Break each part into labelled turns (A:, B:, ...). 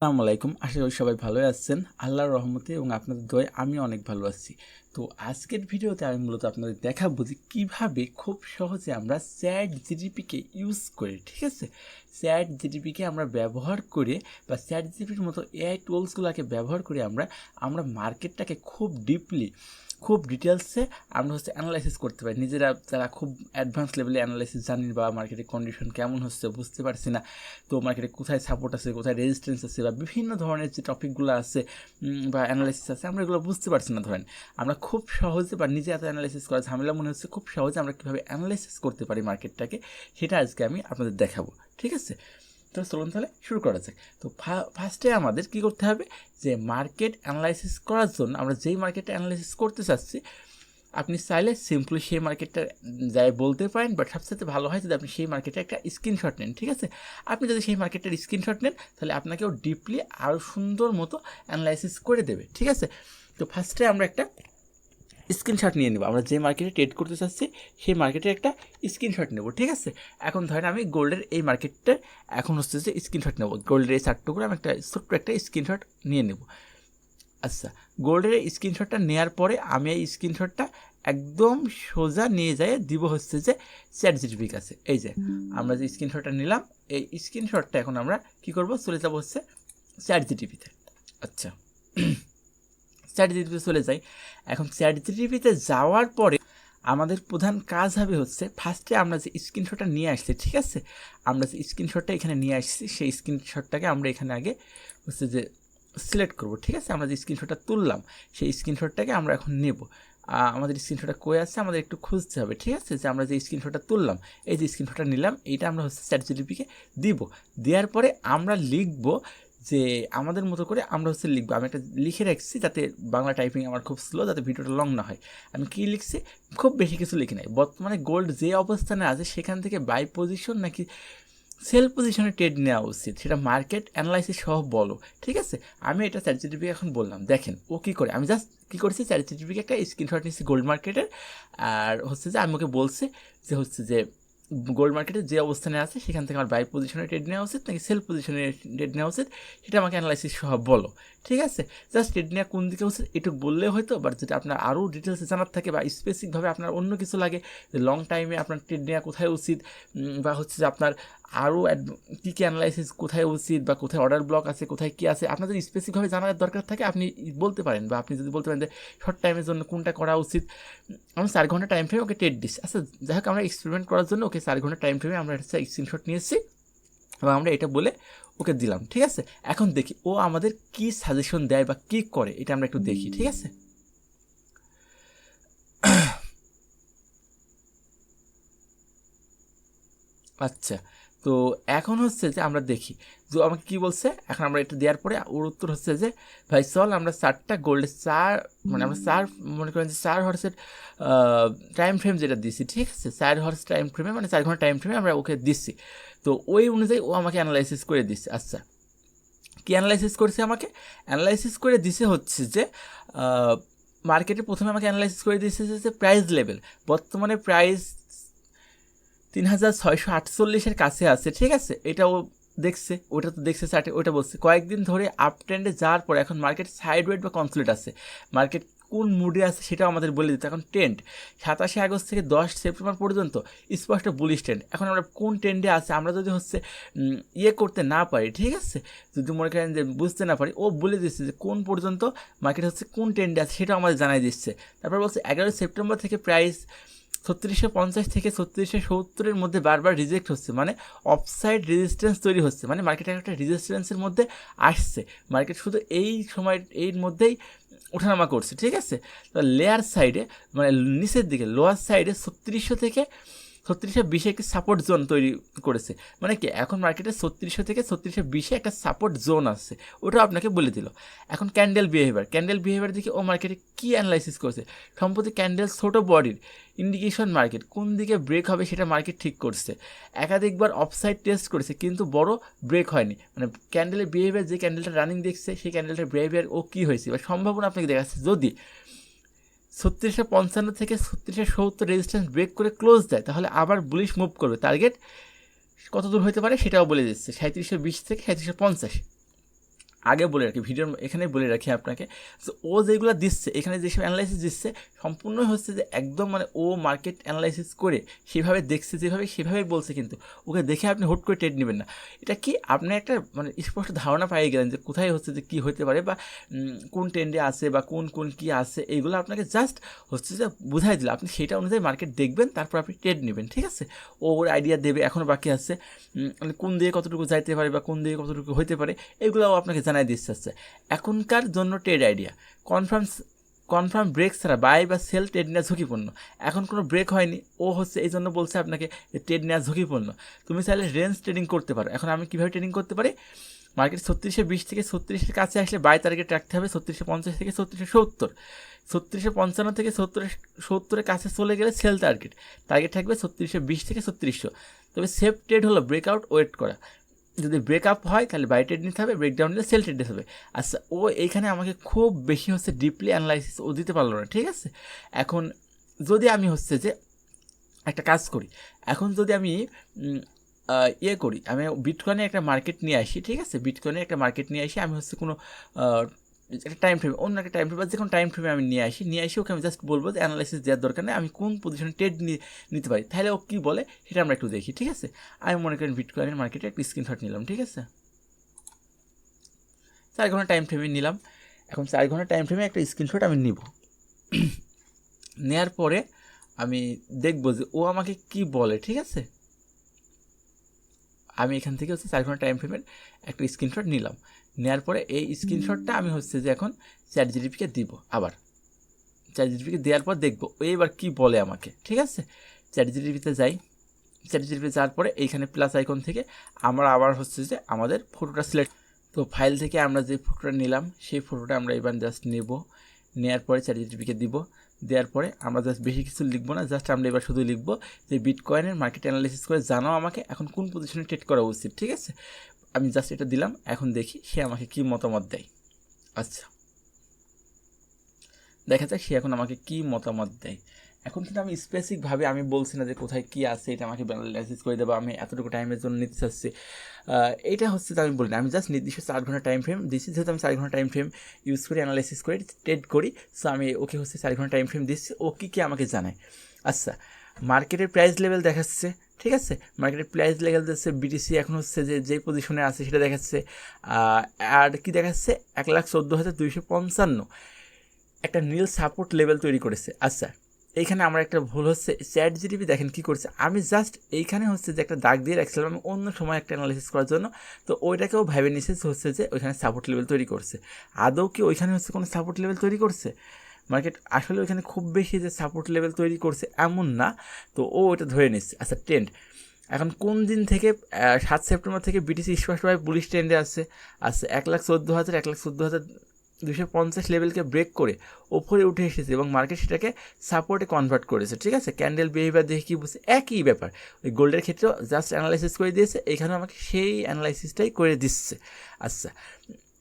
A: আসসালামু আলাইকুম। আশা করি সবাই ভালো আছেন। আল্লাহর রহমতে এবং আপনাদের দয়ে আমি অনেক ভালো আছি। তো আজকের ভিডিওতে আমি মূলত আপনাদের দেখাবো যে কীভাবে খুব সহজে আমরা স্যাট জিডিপিকে ইউজ করি, ঠিক আছে? স্যাট জিডিপিকে আমরা ব্যবহার করে বা স্যাট জিডিপির মতো এআই টুলসগুলোকে ব্যবহার করে আমরা আমরা মার্কেটটাকে খুব ডিপলি খুব ডিটেলসে আমরা হচ্ছে অ্যানালাইসিস করতে পারি। নিজেরা যারা খুব অ্যাডভান্স লেভেলে অ্যানালাইসিস জানি বা মার্কেটের কন্ডিশন কেমন হচ্ছে বুঝতে পারছি না, তো মার্কেটে কোথায় সাপোর্ট আছে, কোথায় রেজিস্ট্যান্স আছে বা বিভিন্ন ধরনের যে টপিকগুলো আছে বা অ্যানালাইসিস আছে, আমরা এগুলো বুঝতে পারছি না ধরেন। আমরা খুব সহজে বা নিজে এত অ্যানালাইসিস করা ঝামেলা মনে হচ্ছে, খুব সহজে আমরা কীভাবে অ্যানালাইসিস করতে পারি মার্কেটটাকে সেটা আজকে আমি আপনাদের দেখাবো। ঠিক আছে? তো চলুন তাহলে শুরু করা যাক। তো ফার্স্টে আমাদের কি করতে হবে? যে মার্কেট অ্যানালাইসিস করার জন্য আমরা যেই মার্কেটটা অ্যানালাইসিস করতে চাচ্ছি, আপনি চাইলে সিম্পলি সেই মার্কেটটা যাই বলতে পারেন বাট সবচেয়ে ভালো হয় যদি আপনি সেই মার্কেটে একটা স্ক্রিনশট নেন, ঠিক আছে? আপনি যদি সেই মার্কেটের স্ক্রিনশট নেন, তাহলে আপনাকেও ডিপলি আরও সুন্দর মতো অ্যানালাইসিস করে দেবে, ঠিক আছে? তো ফার্স্টে আমরা একটা স্ক্রিনশট নিয়ে নেব। আমরা যে মার্কেটে ট্রেড করতে চাচ্ছি, সেই মার্কেটের একটা স্ক্রিনশট নেব, ঠিক আছে? এখন ধরেন আমি গোল্ডের এই মার্কেটটা এখন হচ্ছে যে স্ক্রিনশট নেব। গোল্ডের এই চারটে করে আমি একটা ছোট্ট একটা স্ক্রিনশট নিয়ে নেব। আচ্ছা গোল্ডের এই স্ক্রিনশটটা নেওয়ার পরে আমি এই স্ক্রিনশটটা একদম সোজা নিয়ে যাই, দিব হচ্ছে যে চ্যাট জিটিপির কাছে। এই যে, আমরা যে স্ক্রিনশটটা নিলাম, এই স্ক্রিনশটটা এখন আমরা কি করব? চলে যাব হচ্ছে চ্যাট জিটিপিতে আচ্ছা চ্যাট জিটিপিতে চলে যাই। এখন চ্যাট জিটিপিতে যাওয়ার পরে আমাদের প্রধান কাজ হবে হচ্ছে ফার্স্টে আমরা যে স্ক্রিনশটটা নিয়ে আসছি, ঠিক আছে? আমরা যে স্ক্রিনশটটা এখানে নিয়ে আসছি, সেই স্ক্রিনশটটাকে আমরা এখানে আগে হচ্ছে যে সিলেক্ট করব, ঠিক আছে? আমরা যে স্ক্রিনশটটা তুললাম, সেই স্ক্রিনশটটাকে আমরা এখন নেব। আমাদের স্ক্রিনশটটা কয়ে আছে? আমাদের একটু খুঁজতে হবে, ঠিক আছে? যে আমরা যে স্ক্রিনশটটা তুললাম, এই যে স্ক্রিনশটটা নিলাম এইটা আমরা হচ্ছে চ্যাট জিডিপিকে দিব। দেওয়ার পরে আমরা লিখব যে আমাদের মতো করে আমরা হচ্ছে লিখব। আমি একটা লিখে রাখছি যাতে বাংলা টাইপিং আমার খুব স্লো যাতে ভিডিওটা লং না হয়। আমি কী লিখছি? খুব বেশি কিছু লিখি নাই। বর্তমানে গোল্ড যে অবস্থানে আছে, সেখান থেকে বাই পজিশন নাকি সেল পজিশনে ট্রেড নেওয়া উচিত? সেটা মার্কেট অ্যানালাইসিস সহ বলো, ঠিক আছে? আমি এটা চ্যাট জিটিপিকে এখন বললাম, দেখেন ও কী করে? আমি জাস্ট কী করেছি? চ্যাট জিটিপিকে একটা স্ক্রিনশট নিচ্ছি গোল্ড মার্কেটের আর হচ্ছে যে আমি ওকে বলছি যে হচ্ছে যে গোল্ড মার্কেটে যে অবস্থানে আছে, সেখান থেকে আমার বাই পজিশনে ট্রেড নেওয়া উচিত নাকি সেল পজিশনে ট্রেড নেওয়া উচিত, সেটা আমাকে অ্যানালাইসিস সহ বলো। ঠিক আছে? জাস্ট ট্রেড নেওয়া কোন দিকে উচিত এটুকু বললে হয়তো বাট যেটা আপনার আরও ডিটেলসে জানার থাকে বা স্পেসিকভাবে আপনার অন্য কিছু লাগে, যে লং টাইমে আপনার ট্রেড নেওয়া কোথায় উচিত বা হচ্ছে যে আপনার আরও কী কী অ্যানালাইসিস কোথায় উচিত বা কোথায় অর্ডার ব্লক আছে, কোথায় কী আছে, আপনাদের স্পেসিফিকভাবে জানার দরকার থাকে, আপনি বলতে পারেন বা আপনি যদি বলতে পারেন যে শর্ট টাইমের জন্য কোনটা করা উচিত। আমি চার ঘণ্টা টাইম ফ্রেমে ওকে টেট দিচ্ছি আচ্ছা যাই হোক, আমরা এক্সপেরিমেন্ট করার জন্য ওকে চার ঘণ্টা টাইম ফ্রেমে আমরা একটা স্ক্রিনশট নিয়েছি এবং আমরা এটা বলে ওকে দিলাম, ঠিক আছে? এখন দেখি ও আমাদের কি সাজেশন দেয় বা কি করে, এটা আমরা একটু দেখি, ঠিক আছে? আচ্ছা। তো এখন হচ্ছে যে আমরা দেখি। যে আমাকে কি বলছে? এখন আমরা এটা দেওয়ার পরে ওর উত্তর হচ্ছে যে, ভাই, চল আমরা চারটা গোল্ডের চার মানে আমরা চার, মনে করেন যে চার হর্সের টাইম ফ্রেম যেটা দিছি ঠিক আছে? চার হর্স টাইম ফ্রেমে মানে চার ঘণ্টা টাইম ফ্রেমে আমরা ওকে দিচ্ছি। তো ওই অনুযায়ী ও আমাকে অ্যানালাইসিস করে দিচ্ছে। আচ্ছা কী অ্যানালাইসিস করছে আমাকে? অ্যানালাইসিস করে দিছে হচ্ছে যে মার্কেটে প্রথমে আমাকে অ্যানালাইসিস করে দিয়েছে যে প্রাইস লেভেল বর্তমানে প্রাইস তিন হাজার ছয়শো আটচল্লিশের কাছে আছে, ঠিক আছে? এটাও দেখছে, ওটা তো দেখছে চার্টে ওটা বলছে। কয়েকদিন ধরে আপ ট্রেন্ডে যাওয়ার পর এখন মার্কেট সাইড ওয়েট বা কনসুলেট আছে। মার্কেট কোন মুডে আছে সেটাও আমাদের বলে দিতে। এখন ট্রেন্ড সাতাশে আগস্ট থেকে দশ সেপ্টেম্বর পর্যন্ত স্পষ্ট বুলিশ ট্রেন্ড এখন আমরা কোন ট্রেন্ডে আছে, আমরা যদি হচ্ছে ইয়ে করতে না পারি, ঠিক আছে? যদি মনে করেন যে বুঝতে না পারি, ও বলে দিচ্ছে যে কোন পর্যন্ত মার্কেট হচ্ছে কোন ট্রেন্ডে আছে সেটাও আমাদের জানাই দিচ্ছে। তারপর বলছে এগারোই সেপ্টেম্বর থেকে প্রাইস ছত্রিশশো পঞ্চাশ থেকে ছত্রিশশো সত্তরের মধ্যে বারবার রিজেক্ট হচ্ছে। মানে অফসাইড রেজিস্ট্যান্স তৈরি হচ্ছে। মানে মার্কেট একটা রেজিস্ট্যান্সের মধ্যে আসছে। মার্কেট শুধু এই সময় এর মধ্যেই ওঠানামা করছে, ঠিক আছে? তো লেয়ার সাইডে মানে নিচের দিকে লোয়ার সাইডে ছত্রিশশো থেকে ছত্রিশশো বিশে একটি সাপোর্ট জোন তৈরি করেছে। মানে কি, এখন মার্কেটে ছত্রিশশো থেকে ছত্রিশশো বিশে একটা সাপোর্ট জোন আসছে ওটাও আপনাকে বলে দিল। এখন ক্যান্ডেল বিহেভিয়ার ক্যান্ডেল বিহেভিয়ার দেখে ও মার্কেটে কী অ্যানালাইসিস করেছে? সম্প্রতি ক্যান্ডেল ছোটো বডির ইন্ডিকেশন মার্কেট কোন দিকে ব্রেক হবে সেটা মার্কেট ঠিক করছে। একাধিকবার অফসাইড টেস্ট করেছে, কিন্তু বড় ব্রেক হয়নি। মানে ক্যান্ডেলের বিহেভিয়ার যে ক্যান্ডেলটা রানিং দেখছে, সেই ক্যান্ডেলটার বিহেভিয়ার ও কী হয়েছে? বা সম্ভাবনা আপনাকে দেখাচ্ছে। যদি ছত্রিশশো পঞ্চান্ন থেকে ছত্রিশশো সত্তর রেজিস্ট্যান্স ব্রেক করে ক্লোজ দেয়, তাহলে আবার বুলিশ মুভ করবে। টার্গেট কত দূর হতে পারে সেটাও বলে দিচ্ছে সাঁত্রিশশো বিশ থেকে সাঁত্রিশশো পঞ্চাশ। আগে বলে রাখি, ভিডিওর এখানে বলে রাখি আপনাকে, যে ও যেগুলো দিচ্ছে, এখানে যেসব অ্যানালাইসিস দিচ্ছে, সম্পূর্ণই হচ্ছে যে একদম মানে ও মার্কেট অ্যানালাইসিস করে সেভাবে দেখছে, যেভাবে সেভাবে বলছে কিন্তু, ওকে দেখে আপনি হুট করে ট্রেড নেবেন না। এটা কি আপনি একটা মানে স্পষ্ট ধারণা পাইয়ে গেলেন যে কোথায় হচ্ছে যে কী হতে পারে বা কোন ট্রেন্ডে আছে বা কোন কোন কী আছে এইগুলো আপনাকে জাস্ট হচ্ছে যে বুঝাই দিল। আপনি সেটা অনুযায়ী মার্কেট দেখবেন, তারপর আপনি ট্রেড নেবেন, ঠিক আছে? ও ওর আইডিয়া দেবে এখনও বাকি আছে। মানে কোন দিকে কতটুকু যাইতে পারে বা কোন দিকে কতটুকু হতে পারে, এগুলোও আপনাকে জানাই দিচ্ছে আছে এখনকার জন্য trade idea confirm confirm break ছাড়া বাই বা সেল ট্রেড নেওয়া ঝুঁকিপূর্ণ। এখন কোনো ব্রেক হয়নি। ও হচ্ছে এই জন্য বলছে আপনাকে ট্রেড নেওয়া ঝুঁকিপূর্ণ। তুমি চাইলে রেঞ্জ ট্রেডিং করতে পারো। এখন আমি কীভাবে ট্রেডিং করতে পারি? মার্কেট ছত্রিশে বিশ থেকে ছত্রিশের কাছে আসলে বাই টার্গেট রাখতে হবে। ছত্রিশে পঞ্চাশ থেকে ছত্রিশে সত্তর। ছত্রিশে পঞ্চান্ন থেকে সত্তরে সত্তরের কাছে চলে গেলে সেল টার্গেট টার্গেট থাকবে ছত্রিশে বিশ থেকে ছত্রিশশো। তবে সেফ ট্রেড হলো ব্রেকআউট ওয়েট করা। যদি ব্রেক আপ হয়, তাহলে বাই ট্রেড নিতে হবে ব্রেকডাউন নিলে সেল ট্রেড নিতে হবে। আচ্ছা ও এইখানে আমাকে খুব বেশি হচ্ছে ডিপলি অ্যানালাইসিস ও দিতে পারল না, ঠিক আছে? এখন যদি আমি হচ্ছে যে একটা কাজ করি, এখন যদি আমি ইয়ে করি, আমি বিটকয়েনে একটা মার্কেট নিয়ে আসি, ঠিক আছে? বিটকয়েনে একটা মার্কেট নিয়ে আসি, আমি হচ্ছে কোনো একটা টাইম ফ্রেম অন্য একটা টাইম ফ্রেম বা যে কোনো টাইম ফ্রেমে আমি নিয়ে আসি নিয়ে আসি, ওকে আমি জাস্ট বলব যে অ্যানালাইসিস দেওয়ার দরকার নেই, আমি কোন পজিশনে ট্রেড নিতে পারি। তাহলে ও কী বলে, সেটা আমরা একটু দেখি, ঠিক আছে? আমি মনে করেন বিটকয়েনের মার্কেটে একটা স্ক্রিনশট নিলাম, ঠিক আছে? চার ঘণ্টা টাইম ফ্রেমে নিলাম। এখন চার ঘণ্টা টাইম ফ্রেমে একটা স্ক্রিনশট আমি নিব। নেয়ার পরে আমি দেখব যে ও আমাকে কি বলে, ঠিক আছে? আমি এখান থেকে হচ্ছে চার ঘণ্টা টাইম ফ্রেমের একটা স্ক্রিনশট নিলাম। নেওয়ার পরে এই স্ক্রিনশটটা আমি হচ্ছে যে এখন চ্যাট জিডিপিকে দিব আবার। চ্যাট জিডিপিকে দেওয়ার পর দেখব, ও এবার কি বলে আমাকে, ঠিক আছে? চ্যাট জিডিপিতে যাই চ্যাট জিডিপিতে যাওয়ার পরে এইখানে প্লাস আইকন থেকে আমরা আবার হচ্ছে যে আমাদের ফটোটা সিলেক্ট তো ফাইল থেকে আমরা যে ফটোটা নিলাম, সেই ফটোটা আমরা এবার জাস্ট নেব। নেওয়ার পরে চ্যাট জিডিপিকে দিব। দেওয়ার পরে আমরা জাস্ট বেশি কিছু লিখব না জাস্ট আমরা এবার শুধু লিখব যে বিটকয়েনের মার্কেট অ্যানালিসিস করে জানাও আমাকে এখন কোন পজিশনে ট্রেড করা উচিত, ঠিক আছে? আমি জাস্ট এটা দিলাম, এখন দেখি সে আমাকে কি মতামত দেয়। আচ্ছা। দেখা যাক সে এখন আমাকে কি মতামত দেয়। এখন কিন্তু আমি স্পেসিফিকভাবে আমি বলছি না যে কোথায় কী আছে, এটা আমাকে অ্যানালাইসিস করে দেবো, আমি এতটুকু টাইমের জন্য নিতে চাচ্ছি। এটা হচ্ছে আমি বলি না, আমি জাস্ট নির্দিষ্ট চার ঘণ্টা টাইম ফ্রেম দিচ্ছি যেহেতু আমি চার ঘণ্টা টাইম ফ্রেম ইউজ করি অ্যানালাইসিস করে ট্রেড করি সো আমি ওকে হচ্ছে চার ঘণ্টা টাইম ফ্রেম দিচ্ছি, ও কী কী আমাকে জানায়। আচ্ছা মার্কেটের প্রাইস লেভেল দেখাচ্ছে। ঠিক আছে? মার্কেটের প্রাইস লেভেল দিচ্ছে বিটিসি এখন হচ্ছে যে যে পজিশনে আছে সেটা দেখাচ্ছে আর কি দেখাচ্ছে? এক লাখ চোদ্দ হাজার দুইশো পঞ্চান্ন। একটা নীল সাপোর্ট লেভেল তৈরি করেছে। আচ্ছা এইখানে আমার একটা ভুল হচ্ছে। চ্যাট জিডিপি দেখেন কী করছে? আমি জাস্ট এইখানে হচ্ছে যে একটা দাগ দিয়ে রাখছিলাম, আমি অন্য সময় একটা অ্যানালাইসিস করার জন্য। তো ওইটাকেও ভেবে নিছে হচ্ছে যে, ওইখানে সাপোর্ট লেভেল তৈরি করছে। আদৌ কি ওইখানে হচ্ছে কোনো সাপোর্ট লেভেল তৈরি করছে? মার্কেট আসলে ওইখানে খুব বেশি যে সাপোর্ট লেভেল তৈরি করছে এমন না। তো ও এটা ধরে নিচ্ছে। আচ্ছা ট্রেন্ড এখন কোন দিন থেকে সাত সেপ্টেম্বর থেকে বিটিসি স্পষ্টভাবে পুলিশ ট্রেন্ডে আছে? আছে এক লাখ চোদ্দ হাজার, এক লাখ চোদ্দ হাজার দুশো পঞ্চাশ লেভেলকে ব্রেক করে ওপরে উঠে এসেছে এবং মার্কেট সেটাকে সাপোর্টে কনভার্ট করেছে, ঠিক আছে? ক্যান্ডেল বিহেভিয়ার দেখে কী বুঝছে? একই ব্যাপার। ওই গোল্ডের ক্ষেত্রেও জাস্ট অ্যানালাইসিস করে দিয়েছে, এখানেও আমাকে সেই অ্যানালাইসিসটাই করে দিচ্ছে। আচ্ছা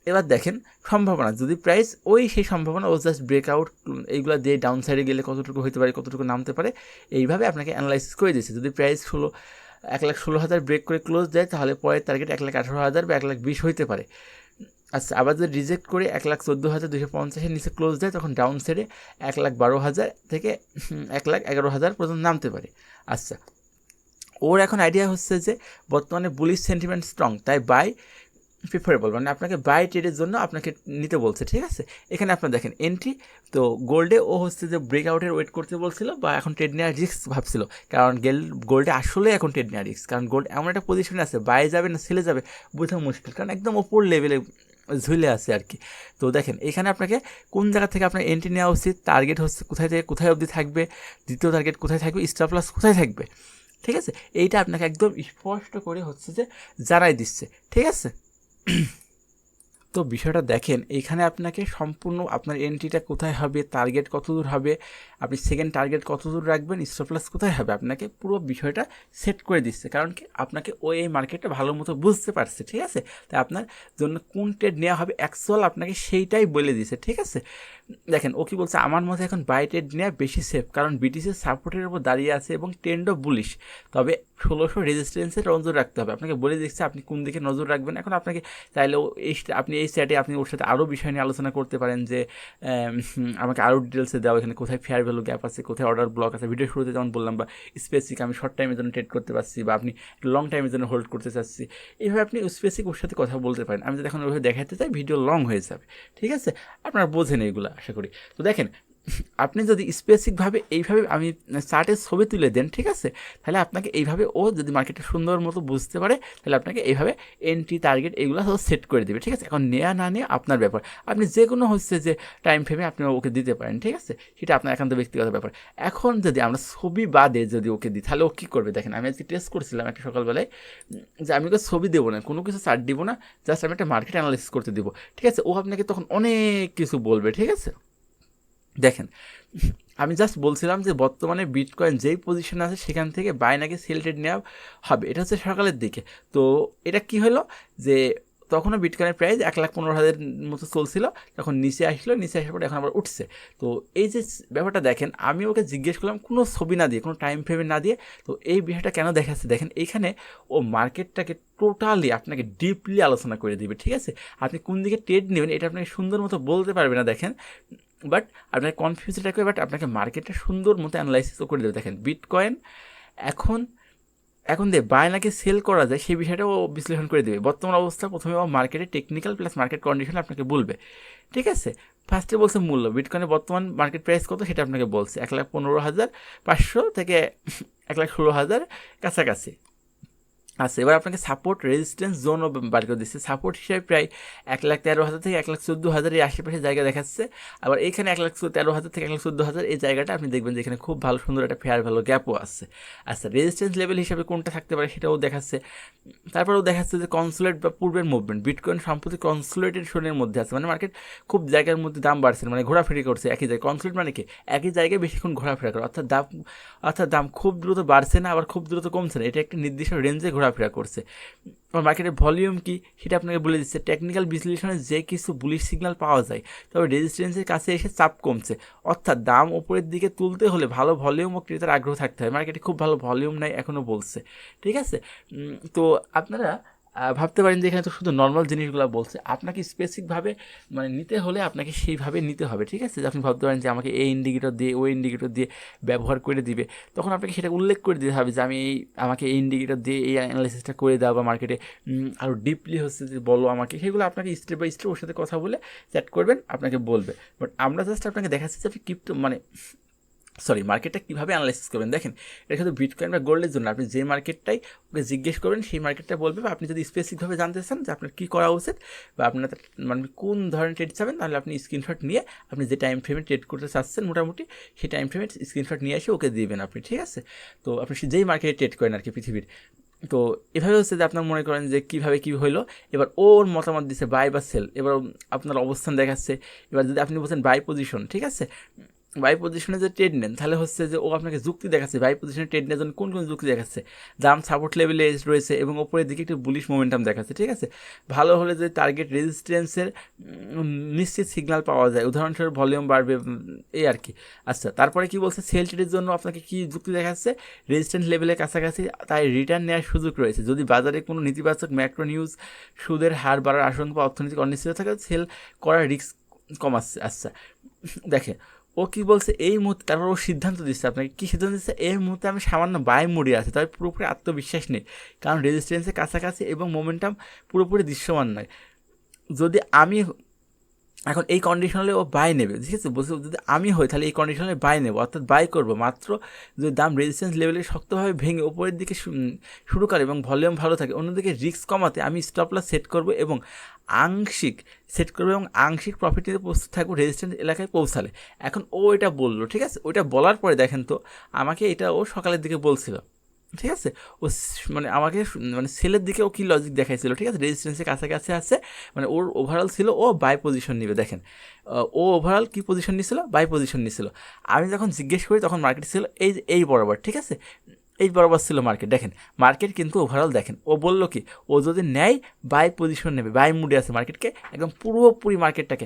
A: এবার দেখেন সম্ভাবনা, যদি প্রাইস ওই সেই সম্ভাবনা, ও জাস্ট ব্রেকআউট এইগুলো দিয়ে ডাউন সাইডে গেলে কতটুকু হতে পারে, কতটুকু নামতে পারে, এইভাবে আপনাকে অ্যানালাইসিস করে দিচ্ছে যদি প্রাইস ষোলো, এক লাখ ষোলো হাজার ব্রেক করে ক্লোজ দেয়, তাহলে পরের টার্গেট এক লাখ আঠারো হাজার বা এক লাখ বিশ হইতে পারে। আচ্ছা আবার যদি রিজেক্ট করে এক লাখ চোদ্দ হাজার দুশো পঞ্চাশের নিচে ক্লোজ দেয়, তখন ডাউন সাইডে এক লাখ বারো হাজার থেকে এক লাখ এগারো হাজার পর্যন্ত নামতে পারে। আচ্ছা ওর এখন আইডিয়া হচ্ছে যে, বর্তমানে বুলিশ সেন্টিমেন্ট স্ট্রং তাই বাই প্রিফারেবল মানে আপনাকে বাই ট্রেডের জন্য আপনাকে নিতে বলছে, ঠিক আছে? এখানে আপনার দেখেন এন্ট্রি তো গোল্ডে ও হচ্ছে যে ব্রেকআউটের ওয়েট করতে বলছিল বা এখন ট্রেড নেওয়ার রিস্ক ভাবছিল। কারণ গেল গোল্ডে আসলে এখন ট্রেড নেওয়ার রিস্ক কারণ গোল্ড এমন একটা পজিশনে আছে বাই যাবে না সেলে যাবে, বোঝা মুশকিল। কারণ একদম ওপর লেভেলে ঝুলে আছে আর কি। তো দেখেন, এখানে আপনাকে কোন জায়গা থেকে আপনার এন্ট্রি নেওয়া উচিত টার্গেট হচ্ছে কোথায় থেকে, কোথায় অবধি থাকবে, দ্বিতীয় টার্গেট কোথায় থাকবে স্টার প্লাস কোথায় থাকবে? ঠিক আছে? এইটা আপনাকে একদম স্পষ্ট করে হচ্ছে যে জানাই দিচ্ছে, ঠিক আছে? তো বিষয়টা দেখেন, এখানে আপনাকে সম্পূর্ণ আপনার এন্ট্রিটা কোথায় হবে টার্গেট কত দূর হবে, আপনি সেকেন্ড টার্গেট কত দূর রাখবেন স্টপ লস কোথায় হবে, আপনাকে পুরো বিষয়টা সেট করে দিচ্ছে। কারণ কি? আপনাকে ওই, এই মার্কেটটা ভালো মতো বুঝতে পারছে, ঠিক আছে? তাই আপনার জন্য কোন ট্রেড নেওয়া হবে অ্যাকচুয়াল আপনাকে সেইটাই বলে দিছে, ঠিক আছে? দেখেন, ও কি বলছে, আমার মতে এখন বাই ট্রেড নেওয়া বেশি সেফ কারণ বিটিসির সাপোর্টের উপর দাঁড়িয়ে আছে এবং ট্রেন্ডও বুলিশ তবে ষোলোশো রেজিস্ট্যান্সে নজর রাখতে হবে। আপনাকে বলে দিচ্ছে আপনি কোন দিকে নজর রাখবেন। এখন আপনাকে চাইলেও এই আপনি এই স্যাটে আপনি ওর সাথে আরও বিষয় নিয়ে আলোচনা করতে পারেন যে আমাকে আরও ডিটেলসে দেওয়া, এখানে কোথায় ফেয়ার ভ্যালু গ্যাপ আছে, কোথায় অর্ডার ব্লক আছে। ভিডিও শুরুতে যেমন বললাম বা স্পেসিক আমি শর্ট টাইমের জন্য ট্রেড করতে পারছি বা আপনি লং টাইমের জন্য হোল্ড করতে চাচ্ছি। এইভাবে আপনি স্পেসিক ওর সাথে কথা বলতে পারেন। আমি যদি এখন ওইভাবে দেখাতে চাই ভিডিও লং হয়ে যাবে। ঠিক আছে? আপনারা বোঝেন এইগুলো, আশা করি। তো দেখেন আপনি যদি স্পেসিফিকভাবে এইভাবে আমি চার্টের ছবি তুলে দেন, ঠিক আছে? তাহলে আপনাকে এইভাবে ও যদি মার্কেটটা সুন্দর মতো বুঝতে পারে, তাহলে আপনাকে এইভাবে এন্ট্রি টার্গেট এগুলো সেট করে দেবে, ঠিক আছে? এখন নেওয়া না নেওয়া আপনার ব্যাপার। আপনি যে কোনো হচ্ছে যে টাইম ফ্রেমে আপনি ওকে দিতে পারেন, ঠিক আছে? সেটা আপনার একান্ত ব্যক্তিগত ব্যাপার। এখন যদি আমরা ছবি বাদে যদি ওকে দিই, তাহলে ও কী করবে? দেখেন, আমি আজকে টেস্ট করছিলাম একটা সকালবেলায়, যে আমি ওকে ছবি দেবো না, কোনো কিছু চার্ট দিব না জাস্ট আমি একটা মার্কেট অ্যানালাইসিস করতে দিব, ঠিক আছে? ও আপনাকে তখন অনেক কিছু বলবে, ঠিক আছে? দেখেন, আমি জাস্ট বলছিলাম যে বর্তমানে বিটকয়েন যেই পজিশনে আছে, সেখান থেকে বাই নাকি সেল ট্রেড নেওয়া হবে। এটা হচ্ছে সকালের দিকে। তো এটা কি হলো? যে তখনও বিটকয়েনের প্রাইস এক লাখ পনেরো হাজার মতো চলছিল তখন নিচে আসলো, নিচে আসার পরে এখন আবার উঠছে। তো এই যে ব্যাপারটা দেখেন, আমি ওকে জিজ্ঞেস করলাম, কোনো ছবি না দিয়ে, কোনো টাইম ফ্রেমে না দিয়ে, তো এই বিষয়টা কেন দেখাচ্ছে? দেখেন এইখানে ও মার্কেটটাকে টোটালি আপনাকে ডিপলি আলোচনা করে দিবে, ঠিক আছে? আপনি কোন দিকে ট্রেড নেবেন, এটা আপনাকে সুন্দর মতো বলতে পারবে না, দেখেন। বাট আপনার কনফিউজ রাখবে বাট আপনাকে মার্কেটটা সুন্দর মতো অ্যানালাইসিসও করে দেবে। দেখেন বিটকয়েন এখন এখন দিয়ে বাই নাকি সেল করা যায়, সেই বিষয়টাও বিশ্লেষণ করে দেবে। বর্তমান অবস্থা, প্রথমে মার্কেটে টেকনিক্যাল প্লাস মার্কেট কন্ডিশন আপনাকে বলবে। ঠিক আছে? ফার্স্টে বলছে মূল্য। বিটকয়েনের বর্তমান মার্কেট প্রাইস কত সেটা আপনাকে বলছে। এক লাখ পনেরো হাজার পাঁচশো থেকে এক লাখ ষোলো হাজার কাছাকাছি। আচ্ছা এবার আপনাকে সাপোর্ট রেজিস্ট্যান্স জোনও বার করে দিচ্ছে। সাপোর্ট হিসেবে প্রায় এক লাখ তেরো হাজার থেকে এক লাখ চোদ্দ হাজার এই আশেপাশে জায়গা দেখাচ্ছে। আবার এখানে এক লাখ তেরো হাজার থেকে এক লাখ চোদ্দ হাজার এই জায়গাটা আপনি দেখবেন যে এখানে খুব ভালো, সুন্দর একটা ফেয়ার ভালো গ্যাপও আছে। আচ্ছা রেজিস্ট্যান্স লেভেল হিসাবে কোনটা থাকতে পারে সেটাও দেখাচ্ছে। তারপরেও দেখাচ্ছে যে কনসুলেট বা পূর্বের মুভমেন্ট বিটকয়েন সম্প্রতি কনসুলেটেড শোনের মধ্যে আছে। মানে মার্কেট খুব জায়গার মধ্যে দাম বাড়ছে মানে ঘোরাফেরি করছে একই জায়গায়। কনসুলেট মানে কি? একই জায়গায় বেশিক্ষণ ঘোরাফেরা করে। অর্থাৎ দাম অর্থাৎ দাম খুব দ্রুত বাড়ছে না, আবার খুব দ্রুত কমছে না। এটা একটা নির্দিষ্ট রেঞ্জে ঘোরাফেরা করছে। মার্কেটের ভলিউম কি, সেটা আপনাকে বলে দিচ্ছে। টেকনিক্যাল বিশ্লেষণে যে কিছু বুলিশ সিগন্যাল পাওয়া যায়, তবে রেজিস্ট্যান্সের কাছে এসে চাপ কমছে। অর্থাৎ দাম ওপরের দিকে তুলতে হলে ভালো ভলিউম ও ক্রেতার আগ্রহ থাকতে হয়। মার্কেটে খুব ভালো ভলিউম নাই এখনও বলছে। ঠিক আছে? তো আপনারা ভাবতে পারেন যে এখানে তো শুধু নর্মাল জিনিসগুলো বলছে। আপনাকে স্পেসিফিকভাবে মানে নিতে হলে আপনাকে সেইভাবে নিতে হবে, ঠিক আছে? আপনি ভাবতে পারেন যে আমাকে এই ইন্ডিকেটর দিয়ে, ওই ইন্ডিকেটর দিয়ে ব্যবহার করে দিবে। তখন আপনাকে সেটা উল্লেখ করে দিতে হবে যে আমি এই, আমাকে এই ইন্ডিকেটর দিয়ে এই অ্যানালাইসিসটা করে দাও বা মার্কেটে আরও ডিপলি হচ্ছে যে বলো আমাকে। সেগুলো আপনাকে স্টেপ বাই স্টেপ ওর সাথে কথা বলে চ্যাট করবেন, আপনাকে বলবে। বাট আমরা জাস্ট আপনাকে দেখাচ্ছি যে আপনি ক্রিপ্টো মানে সরি মার্কেটটা কীভাবে অ্যানালাইসিস করবেন? দেখেন এটা শুধু বিটকয়েন বা গোল্ডের জন্য আপনি যে মার্কেটটাই ওকে জিজ্ঞেস করবেন, সেই মার্কেটটা বলবে বা আপনি যদি স্পেসিফিকভাবে জানতে চান যে আপনার কী করা উচিত বা আপনার মানে কোন ধরনের ট্রেড চাবেন, তাহলে আপনি স্ক্রিনশট নিয়ে আপনি যে টাইম ফ্রেমে ট্রেড করতে চাচ্ছেন মোটামুটি, সেই টাইম ফ্রেমে স্ক্রিনশট নিয়ে এসে ওকে দিবেন আপনি, ঠিক আছে? তো আপনি যেই মার্কেটে ট্রেড করেন আর কি পৃথিবীর, তো এভাবে হচ্ছে যে আপনার মনে করেন যে কীভাবে কী হলো এবার ওর মতামত দিচ্ছে বাই বা সেল এবার আপনার অবস্থান দেখাচ্ছে, এবার যদি আপনি বলছেন বাই পজিশন ঠিক আছে? বাই পজিশনে যে ট্রেড নেন, তাহলে হচ্ছে যে ও আপনাকে যুক্তি দেখাচ্ছে বাই পজিশনে ট্রেড নেওয়ার জন্য কোন কোন যুক্তি দেখাচ্ছে। দাম সাপোর্ট লেভেলে রয়েছে এবং ওপরের দিকে একটু বুলিশ মোমেন্টাম দেখাচ্ছে, ঠিক আছে? ভালো হলে যে টার্গেট রেজিস্ট্যান্সের নিশ্চিত সিগন্যাল পাওয়া যায়। উদাহরণস্বরূপ ভলিউম বাড়বে এই আর কি। আচ্ছা তারপরে কি বলছে? সেল ট্রেডের জন্য আপনাকে কি যুক্তি দেখাচ্ছে? রেজিস্ট্যান্স লেভেলের কাছাকাছি, তাই রিটার্ন নেওয়ার সুযোগ রয়েছে। যদি বাজারে কোনো নেতিবাচক ম্যাক্রো নিউজ সুদের হার বাড়ার আশঙ্কা বা অর্থনৈতিক অনিশ্চিত থাকে সেল করার রিস্ক কমাচ্ছে আচ্ছা। দেখে ও কি বলছে, এই মুহূর্তে তারপর ও সিদ্ধান্ত দিচ্ছে আপনাকে। কী সিদ্ধান্ত দিচ্ছে? এই মুহূর্তে আমি সামান্য বাই মুড়ে আছে, তবে পুরোপুরি আত্মবিশ্বাস নেই। কারণ রেজিস্ট্যান্সের কাছাকাছি এবং মোমেন্টাম পুরোপুরি দৃশ্যমান নয়। যদি আমি এখন এই কন্ডিশনালে ও বাই নেবে, ঠিক আছে? বলছে, যদি আমি হই, তাহলে এই কন্ডিশনালে বাই নেব, অর্থাৎ বাই করব। মাত্র যদি দাম রেজিস্ট্যান্স লেভেলে শক্তভাবে ভেঙে উপরের দিকে শুরু করে এবং ভলিউম ভালো থাকে, অন্যদিকে রিস্ক কমাতে আমি স্টপ লস সেট করব এবং আংশিক সেট করব এবং আংশিক প্রফিট নিতে প্রস্তুত থাকব রেজিস্ট্যান্স এলাকায় পৌঁছালে। এখন ও এটা বলল, ঠিক আছে? ওইটা বলার পরে দেখেন তো, আমাকে এটা ও সকালের দিকে বলছিল। ঠিক আছে? ও মানে আমাকে মানে সেলের দিকে ও কী লজিক দেখাইছিল? ঠিক আছে? রেজিস্ট্যান্সের কাছাকাছি আছে। মানে ওর ওভারঅল ছিল ও বাই পজিশন নিবে, দেখেন। ও ওভারঅল কী পজিশন নিছিল? বাই পজিশন নিছিল। আমি যখন জিজ্ঞেস করি, তখন মার্কেট ছিল এই এই বরাবর, ঠিক আছে? এই বরাবর ছিল মার্কেট দেখেন মার্কেট কিন্তু ওভারঅল দেখেন, ও বলল কি, ও যদি নেয় বাই পজিশন নেবে বাই মুডে আছে মার্কেটকে একদম পুরোপুরি মার্কেটটাকে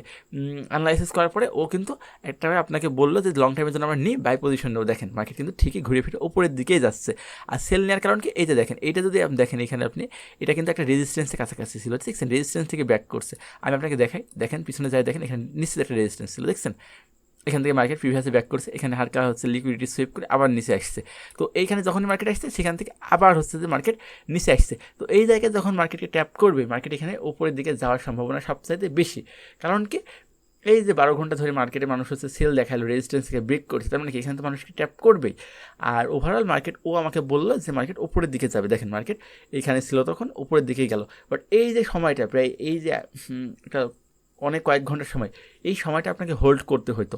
A: অ্যানালাইসিস করার পরে ও কিন্তু একটা আপনাকে বলল যে লং টাইমের জন্য আমরা নিই বাই পজিশন নেব। দেখেন মার্কেট কিন্তু ঠিকই ঘুরে ফিরে ওপরের দিকেই যাচ্ছে। আর সেল নেওয়ার কারণ কি? এই যে দেখেন, এইটা যদি আপনি দেখেন এখানে আপনি, এটা কিন্তু একটা রেজিস্ট্যান্সের কাছাকাছি ছিল দেখছেন রেজিস্ট্যান্স থেকে ব্যাক করছে। আমি আপনাকে দেখাই, দেখেন, পিছনে যাই দেখেন, এখানে নিশ্চিত একটা রেজিস্ট্যান্স ছিল, দেখছেন? এখান থেকে মার্কেট প্রিভিয়াসে ব্যাক করছে, এখানে হালকা হচ্ছে লিকুইডিটি সুইপ করে আবার নিচে আসছে। তো এইখানে যখন মার্কেট আসছে, সেখান থেকে আবার হচ্ছে যে মার্কেট নিচে আসছে। তো এই জায়গায় যখন মার্কেটকে ট্যাপ করবে মার্কেট এখানে ওপরের দিকে যাওয়ার সম্ভাবনা সবচাইতে বেশি। কারণ কি? এই যে বারো ঘণ্টা ধরে মার্কেটে মানুষ হচ্ছে সেল দেখাল রেজিস্ট্যান্সকে ব্রেক করছে, তার মানে কি? এখানে তো মানুষকে ট্যাপ করবেই। আর ওভারঅল মার্কেট ও আমাকে বলল যে মার্কেট ওপরের দিকে যাবে। দেখেন মার্কেট এইখানে ছিল তখন, উপরের দিকেই গেল। বাট এই যে সময়টা, প্রায় এই যে এটা অনেক কয়েক ঘণ্টার সময়। এই সময়টা আপনাকে হোল্ড করতে হতো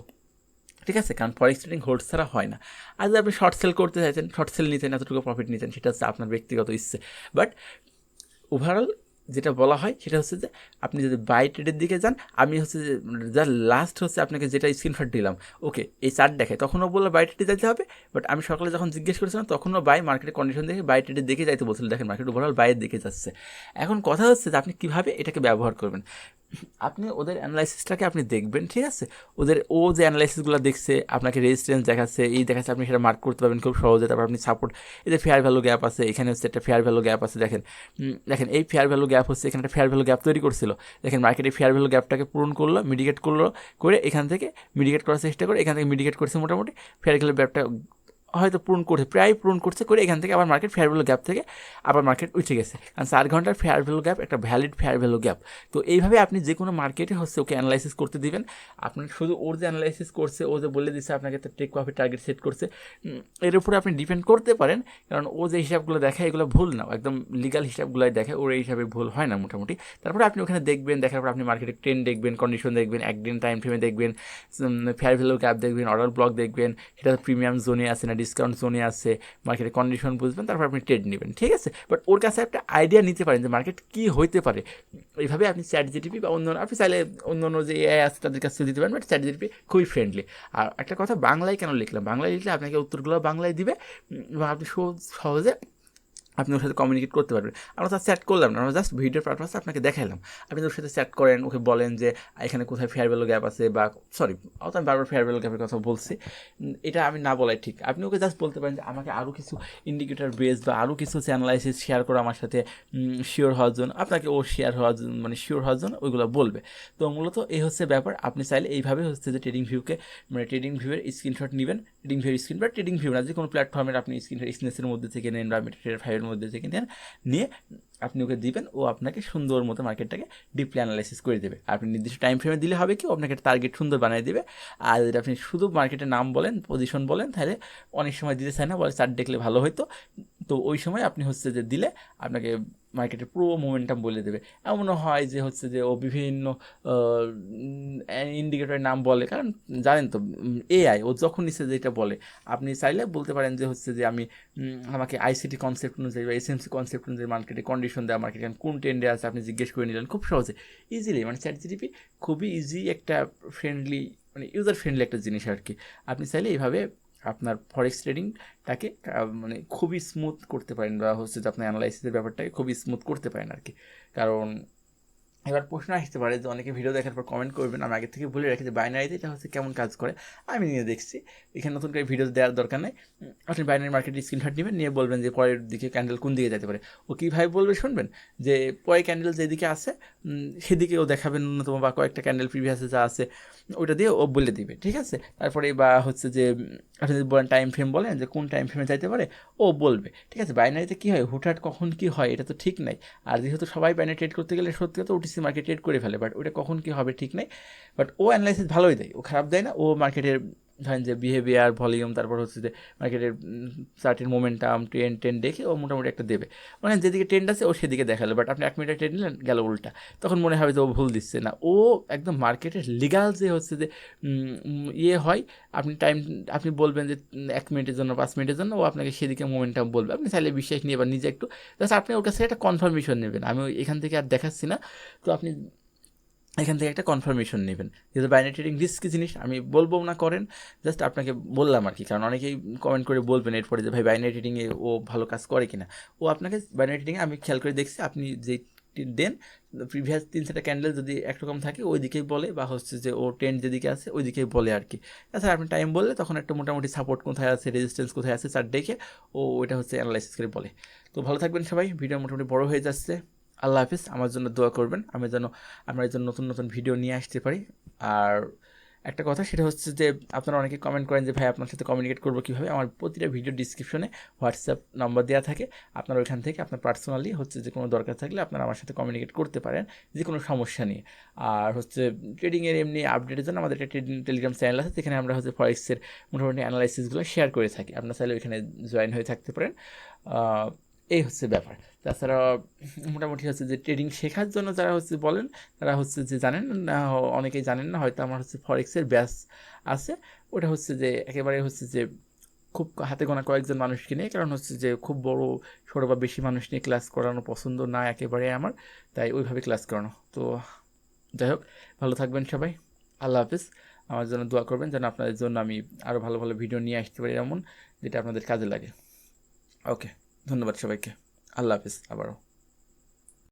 A: ঠিক আছে? কারণ ফরেক্স ট্রেডিং হোল্ড ছাড়া হয় না। আর যদি আপনি শর্ট সেল করতে চাইছেন শর্ট সেল নিতেন এতটুকু প্রফিট নিতেন সেটা হচ্ছে আপনার ব্যক্তিগত ইচ্ছে। বাট ওভারঅল যেটা বলা হয়, সেটা হচ্ছে যে আপনি যদি বাই ট্রেডের দিকে যান, আমি হচ্ছে যে যার লাস্ট হচ্ছে আপনাকে যেটা স্ক্রিনশট দিলাম। ওকে এই চার্ট দেখে। তখনও বলল বাই ট্রেডে যেতে হবে বাট আমি সকালে যখন জিজ্ঞেস করেছিলাম, তখনও বাই মার্কেটের কন্ডিশন দেখে বাই ট্রেডের দিকে যাইতে বলছিল। দেখেন মার্কেট ওভারঅল বাইয়ের দিকে যাচ্ছে। এখন কথা হচ্ছে যে আপনি কীভাবে এটাকে ব্যবহার করবেন। আপনি ওদের অ্যানালাইসিসটাকে আপনি দেখবেন, ঠিক আছে? ওদের ও যে অ্যানালাইসিসগুলো দেখছে, আপনাকে রেজিস্ট্যান্স দেখাচ্ছে, এই দেখাচ্ছে আপনি সেটা মার্ক করতে পারবেন খুব সহজে, তারপর আপনি সাপোর্ট যে ফেয়ার ভ্যালু গ্যাপ আছে, এখানে হচ্ছে একটা ফেয়ার ভ্যালু গ্যাপ আছে, দেখেন। দেখেন, এই ফেয়ার ভ্যালু গ্যাপ হচ্ছে, এখানে একটা ফেয়ার ভ্যালু গ্যাপ তৈরি করছিল। দেখেন মার্কেটে ফেয়ার ভ্যালু গ্যাপটাকে পূরণ করল মিডিকেট করল, করে এখান থেকে মিডিকেট করার চেষ্টা করে, এখান থেকে মিডিকেট করছে মোটামুটি। ফেয়ার ভ্যালু গ্যাপটা হয়তো পূরণ করছে প্রায় পূরণ করছে করে এখান থেকে আবার মার্কেট ফেয়ার ভ্যালু গ্যাপ থেকে আবার মার্কেট উঠে গেছে। কারণ চার ঘণ্টার ফেয়ার ভ্যালু গ্যাপ একটা ভ্যালিড ফেয়ার ভ্যালু গ্যাপ তো এইভাবে আপনি যে কোনো মার্কেটে হচ্ছে ওকে অ্যানালাইসিস করতে দিবেন। আপনি শুধু ওর যে অ্যানালাইসিস করছে, ও যে বলে দিচ্ছে আপনাকে তো টেক প্রফিট টার্গেট সেট করছে এর উপরে আপনি ডিপেন্ড করতে পারেন। কারণ ও যে হিসাবগুলো দেখায় এগুলো ভুল না। একদম লিগাল হিসাবগুলোই দেখে, ওর এই হিসাবে ভুল হয় না মোটামুটি। তারপরে আপনি ওখানে দেখবেন, দেখার পর আপনি মার্কেটে ট্রেন্ড দেখবেন কন্ডিশন দেখবেন, একদিন টাইম ফ্রেমে দেখবেন ফেয়ার ভ্যালু গ্যাপ দেখবেন অর্ডার ব্লক দেখবেন সেটা প্রিমিয়াম জোনে আছে না ডিসকাউন্ট জোনে আছে মার্কেটের কন্ডিশন বুঝবেন, তারপর আপনি ট্রেড নেবেন, ঠিক আছে? বাট ওর কাছে একটা আইডিয়া নিতে পারেন যে মার্কেট কী হইতে পারে। এইভাবে আপনি চ্যাট জিটিপি বা অন্য আপনি চাইলে অন্য অন্য যে এআই আছে তাদের কাছে দিতে পারেন বাট চ্যাট জিটিপি খুবই ফ্রেন্ডলি আর একটা কথা বাংলায় কেন লিখলাম? বাংলায় লিখলে আপনাকে উত্তরগুলো বাংলায় দিবে এবং আপনি সহজে আপনি ওর সাথে কমিউনিকেট করতে পারবেন। আমরা তার চ্যাট করলাম না, আমরা জাস্ট ভিডিওর পারপাসে আপনাকে দেখাইলাম আপনি ওর সাথে চ্যাট করেন, ওকে বলেন যে এখানে কোথায় ফেয়ার ভ্যালু গ্যাপ আছে? বা সরি অত আমি বারবার ফেয়ার ভ্যালু গ্যাপের কথা বলছি। এটা আমি না বলাই ঠিক। আপনি ওকে জাস্ট বলতে পারেন যে, আমাকে আরও কিছু ইন্ডিকেটার বেস বা আরও কিছু অ্যানালাইসিস শেয়ার করো আমার সাথে শিওর হওয়ার জন্য। আপনাকে ও শেয়ার হওয়ার জন্য মানে শিওর হওয়ার জন্য ওইগুলো বলবে। তো মূলত এই হচ্ছে ব্যাপার। আপনি চাইলে এইভাবে হচ্ছে যে ট্রেডিং ভিউকে মানে ট্রেডিং ভিউয়ের স্ক্রিনশট নেবেন। ট্রেডিং ভিউর স্ক্রিন বা ট্রেডিং ভিউ না, যে কোনো প্ল্যাটফর্মের আপনি স্ক্রিনশট স্নেসের মধ্যে থেকে নেন বা ট্রেড ফাইভের মধ্যে থেকে নেন, নিয়ে আপনি ওকে দিবেন, ও আপনাকে সুন্দর মতো মার্কেটটাকে ডিপলি অ্যানালাইসিস করে দেবে। আপনি নির্দিষ্ট টাইম ফ্রেমে দিলে হবে কি আপনাকে টার্গেট সুন্দর বানিয়ে দেবে। আর যদি আপনি শুধু মার্কেটের নাম বলেন পজিশন বলেন, তাহলে অনেক সময় দিতে চায় না, বলে চার্ট দেখলে ভালো হতো তো ওই সময় আপনি হচ্ছে যে দিলে আপনাকে মার্কেটের পুরো মোমেন্টাম বলে দেবে। এমনও হয় যে হচ্ছে যে ও বিভিন্ন ইন্ডিকেটরের নাম বলে। কারণ জানেন তো এআই ও যখন নিচে যেটা বলে, আপনি চাইলে বলতে পারেন যে হচ্ছে যে আমি আমাকে আইসিটি কনসেপ্ট অনুযায়ী বা এসএমসি কনসেপ্ট অনুযায়ী মার্কেটে কন্ডিশন দেওয়া মার্কেটে কোন ট্রেন্ডে আছে আপনি জিজ্ঞেস করে নিলেন খুব সহজে। ইজিলি মানে চ্যাট জিডিপি খুবই ইজি একটা ফ্রেন্ডলি মানে ইউজার ফ্রেন্ডলি একটা জিনিস আর কি। আপনি চাইলে এইভাবে আপনার ফরেক্স ট্রেডিংটাকে মানে খুবই স্মুথ করতে পারেন বা হচ্ছে যে আপনার অ্যানালাইসিসের ব্যাপারটাকে খুবই স্মুথ করতে পারেন আর কি। কারণ এবার প্রশ্ন আসতে পারে যে অনেকে ভিডিও দেখার পর কমেন্ট করবেন, আমি আগে থেকে বলে রাখি যে বাইনারিতে এটা হচ্ছে কেমন কাজ করে, আমি নিয়ে দেখছি। এখানে নতুন করে ভিডিও দেওয়ার দরকার নেই। আপনি বাইনারি মার্কেটের স্ক্রিনশট নেবেন, নিয়ে বলবেন যে পরের দিকে ক্যান্ডেল কোন দিকে যেতে পারে। ও কীভাবে বলবে শুনবেন? যে পরে ক্যান্ডেল যেদিকে আছে ও দেখাবেন ন্যূনতম বা কয়েকটা ক্যান্ডেল প্রিভিয়াসে যা আছে। ওইটা দিয়ে ও বলে দিবে, ঠিক আছে? তারপরে বা হচ্ছে যে আপনি যদি বলেন টাইম ফ্রেম বলেন যে কোন টাইম ফ্রেমে যাইতে পারে, ও বলবে, ঠিক আছে? বাইনারিতে কী হয়? হুটহাট কখন কী হয়? এটা তো ঠিক নাই। আর যেহেতু সবাই বাইনারি ট্রেড করতে গেলে সত্যি কথা ওটিসি মার্কেট ট্রেড করে ফেলে বাট ওটা কখন কী হবে ঠিক নাই? বাট ও অ্যানালাইসিস ভালোই দেয়, ও খারাপ দেয় না, ও মার্কেটের ধরেন যে বিহেভিয়ার ভলিউম তারপর হচ্ছে যে মার্কেটের সার্টেন মোমেন্টাম ট্রেন ট্রেন দেখে ও মোটামুটি একটা দেবে। মানে যেদিকে ট্রেন্ড আছে ও সেদিকে দেখাল। বাট আপনি এক মিনিটে ট্রেন নিলেন, গেল উল্টা। তখন মনে হবে যে ও ভুল দিচ্ছে না। ও একদম মার্কেটের লিগাল যে হচ্ছে যে ইয়ে হয়, আপনি টাইম আপনি বলবেন যে এক মিনিটের জন্য, পাঁচ মিনিটের জন্য, ও আপনাকে সেদিকে মোমেন্টাম বলবে। আপনি চাইলে বিশ্বাস নিয়ে এবার নিজে একটু জাস্ট আপনি ওর কাছে একটা কনফার্মেশন নেবেন। আমি এখান থেকে আর দেখাচ্ছি না। তো আপনি এখান থেকে একটা কনফার্মেশন নেবেন যেহেতু বাইনারি ট্রেডিং রিস্কি জিনিস আমি বলব না করেন জাস্ট আপনাকে বললাম আর কি। কারণ অনেকেই কমেন্ট করে বলবেন এরপরে যে, ভাই বাইনারি ট্রেডিংয়ে ও ভালো কাজ করে কিনা? ও আপনাকে বাইনারি ট্রেডিংয়ে আমি খেয়াল করে দেখছি, আপনি যে দেন প্রিভিয়াস তিন চারটা ক্যান্ডেল যদি একরকম থাকে ওই দিকেই বলে বা হচ্ছে যে, ও ট্রেন্ড যেদিকে আছে ওই দিকেই বলে আর কি। তাছাড়া আপনি টাইম বললে তখন একটা মোটামুটি সাপোর্ট কোথায় আছে রেজিস্ট্যান্স কোথায় আছে চার দেখে ও ওইটা হচ্ছে অ্যানালাইসিস করে বলে। তো ভালো থাকবেন সবাই ভিডিও মোটামুটি বড় হয়ে যাচ্ছে। আল্লাহ হাফিজ, আমার জন্য দোয়া করবেন। আমি যেন আপনার জন্য নতুন নতুন ভিডিও নিয়ে আসতে পারি। আর একটা কথা, সেটা হচ্ছে যে আপনারা অনেকে কমেন্ট করেন যে, ভাই, আপনার সাথে কমিউনিকেট করব কীভাবে? আমার প্রতিটা ভিডিও ডিসক্রিপশনে হোয়াটসঅ্যাপ নম্বর দেওয়া থাকে। আপনারা ওইখান থেকে আপনার পার্সোনালি হচ্ছে যে কোনো দরকার থাকলে আপনারা আমার সাথে কমিউনিকেট করতে পারেন, যে কোনো সমস্যা নিয়ে। আর হচ্ছে ট্রেডিংয়ের এমনি আপডেটের জন্য আমাদের একটা ট্রেডিং টেলিগ্রাম চ্যানেল আছে, যেখানে আমরা হচ্ছে ফরেক্সের মোটামুটি অ্যানালাইসিসগুলো শেয়ার করে থাকি। আপনার চাইলে ওইখানে জয়েন হয়ে থাকতে পারেন। এই হচ্ছে ব্যাপার। তাছাড়া মোটামুটি হচ্ছে যে ট্রেডিং শেখার জন্য যারা হচ্ছে বলেন, তারা হচ্ছে যে জানেন না, অনেকেই জানেন না, হয়তো আমার হচ্ছে ফরেক্সের ব্যাস আছে। ওটা হচ্ছে যে একেবারে হচ্ছে যে খুব হাতে গোনা কয়েকজন মানুষকে নিয়ে, কারণ হচ্ছে যে খুব বড়, ছোটো বা বেশি মানুষ নিয়ে ক্লাস করানো পছন্দ না একেবারে আমার, তাই ওইভাবে ক্লাস করানো। তো যাই হোক, ভালো থাকবেন সবাই। আল্লাহ হাফিজ। আমার জন্য দোয়া করবেন যেন আপনাদের জন্য আমি আরও ভালো ভালো ভিডিও নিয়ে আসতে পারি এমন, যেটা আপনাদের কাজে লাগে। ওকে ধন্যবাদ সবাইকে। আল্লাহ হাফিজ আবারও।